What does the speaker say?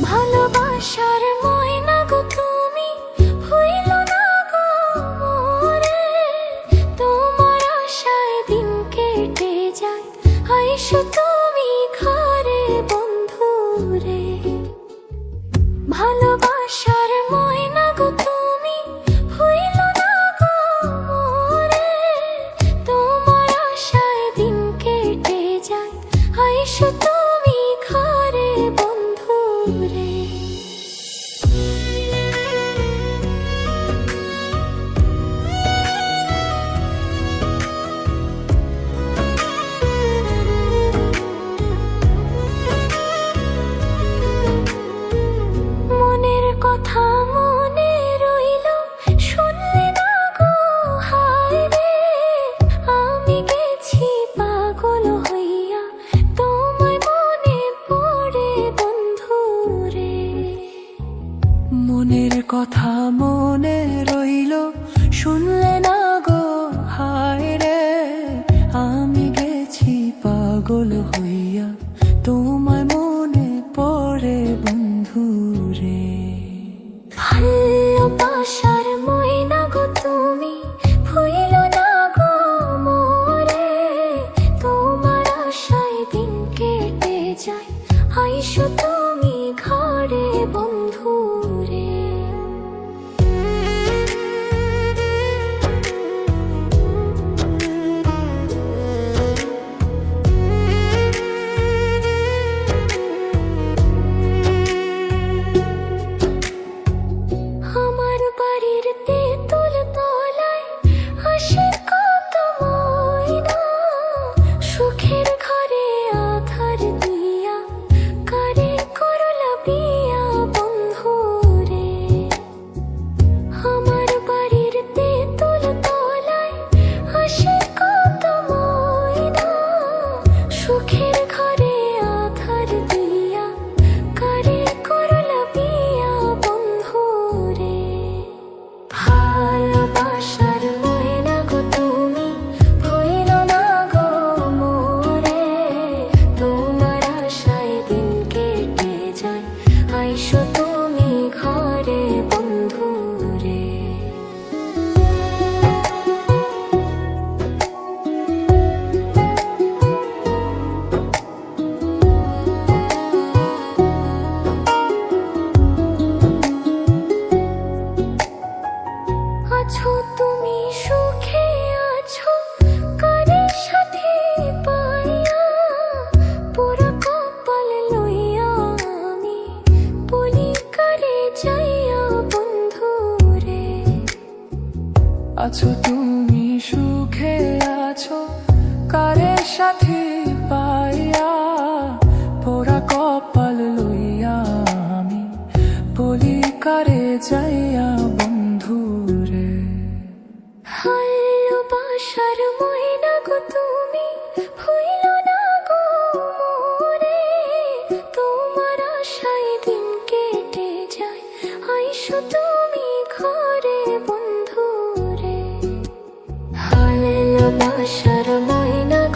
ভালোবাসার ময়না গো তুমি তোমার দিন কেটে যায় ভালোবাসার কথা মনে রইল, শুনলে না গো, হায় রে, আমি গেছি পাগল হইয়া, তোমার মনে পড়ে বন্ধু রে। গো তুমি না গো মোরে, তোমার আশায় দিন কেটে যায়, আইসো তুমি ঘরে বন্ধু আইসো তুমি ঘরে। আছো তুমি সুখে আছো কারের সাথে পাইয়া? পোড়া কপাল লইয়া আমি, বলি কারে যাইয়া বন্ধু রে? ভালোবাসার ময়না গো তুমি, ভুইল না গো মোরে। তোমার আশায় দিন কেটে যায়, আইসো তুমি ঘরে বন্ধু ভালোবাসার ময়না